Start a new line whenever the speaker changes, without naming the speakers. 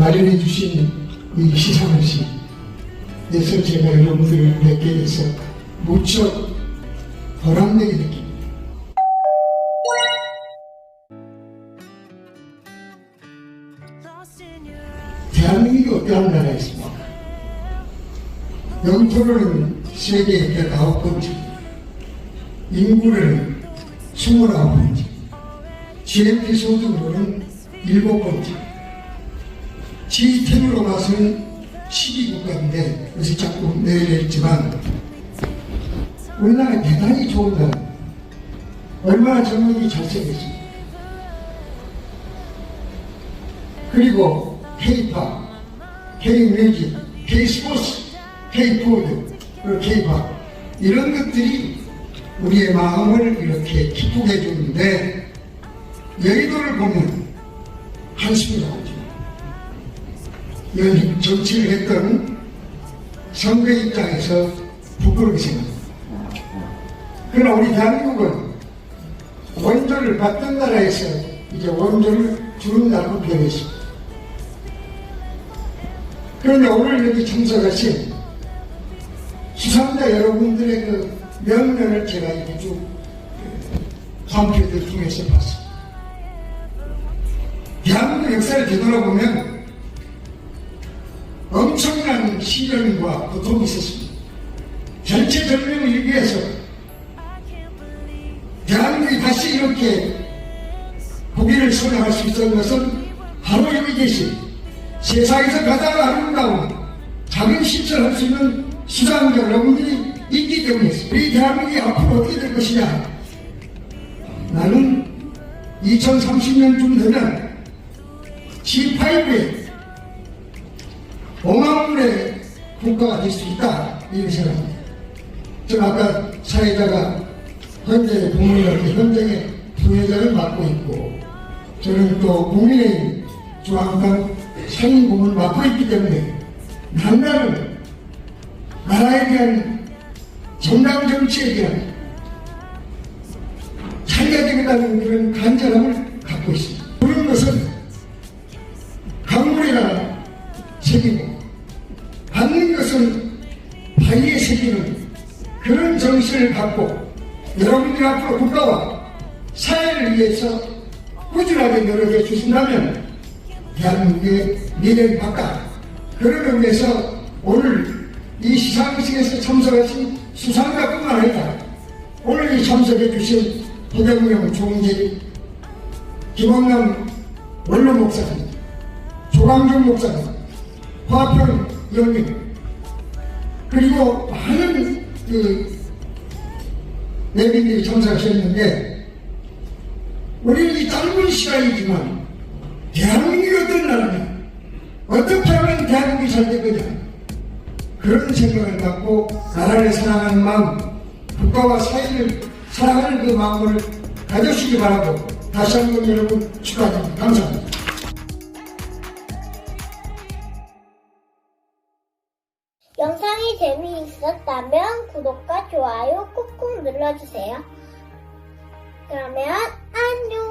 마련해 주신 이 시상식 에서 제가 여러분들을 뵙게 돼서 무척 보람되게 느낍니다. 대한민국이 어떠한 나라였습니까? 영토로는 세계 109번째, 인구로는 29번째, GNP 소득으로는 7번째, G10으로 봐서는 12국가인데, 그래서 자꾸 내려있지만, 우리나라 대단히 좋은 나라. 얼마나 젊은이 잘생겼습니까? 그리고 K-팝, K-뮤직, K-스포츠, K-푸드, K-팝 이런 것들이 우리의 마음을 이렇게 기쁘게 해주는데 여의도를 보면 나오 죠. 이건 정치를 했던 선거 입장에서 부끄럽게 생각합니다. 그러나 우리 대한민국은 원조를 받던 나라에서 이제 원조를 주는 나라로 변했습니다. 그런데 오늘 여기 참석하신 수상자 여러분들의 그 명령을 제가 이렇게 쭉 상표들 통해서 봤습니다. 대한민국 역사를 되돌아보면 엄청난 시련과 고통이 있었습니다. 전체 전쟁을 일기해서 대한민국이 다시 이렇게 고기를 선언할 수 있었던 것은 바로 여기 계신 세상에서 가장 아름다운 작은 실천할 수 있는 수상자 여러분들이 있기 때문이었습니다. 우리 대한민국이 앞으로 어떻게 될 것이냐 나는 2030년쯤 되면 G8의 5만 불의 국가가 될 수 있다 이렇게 생각합니다. 저 아까 사회자가 현재 부모님한테 현장에 부회장을 맡고 있고 저는 또 국민의힘 중앙당 상임고문을 맡고 있기 때문에 남나는 나라에 대한 정당 정치에 대한 차이가 되겠다는 그런 간절함을 갖고 있습니다. 책이고 받는 것은 바위에 새기는 그런 정신을 갖고 여러분들 앞으로 국가와 사회를 위해서 꾸준하게 노력해 주신다면 대한민국의 미래를 바꿔 그런 의미에서 오늘 이 시상식에서 참석하신 수상자뿐만 아니라 오늘 이 참석해 주신 허경영 총재 김원남 원로 목사님 조광준 목사님 화평 의원님 그리고 많은 그 내빈들이 참석하셨는데 우리는 이 짧은 시간이지만 대한민국이 어떤 나라냐 어떻게 하면 대한민국이 잘 되거냐 그런 생각을 갖고 나라를 사랑하는 마음 국가와 사회를 사랑하는 그 마음을 가져시기 바라고 다시 한 번 여러분 축하드립니다. 감사합니다.
재미있었다면 구독과 좋아요 꾹꾹 눌러주세요. 그러면 안녕!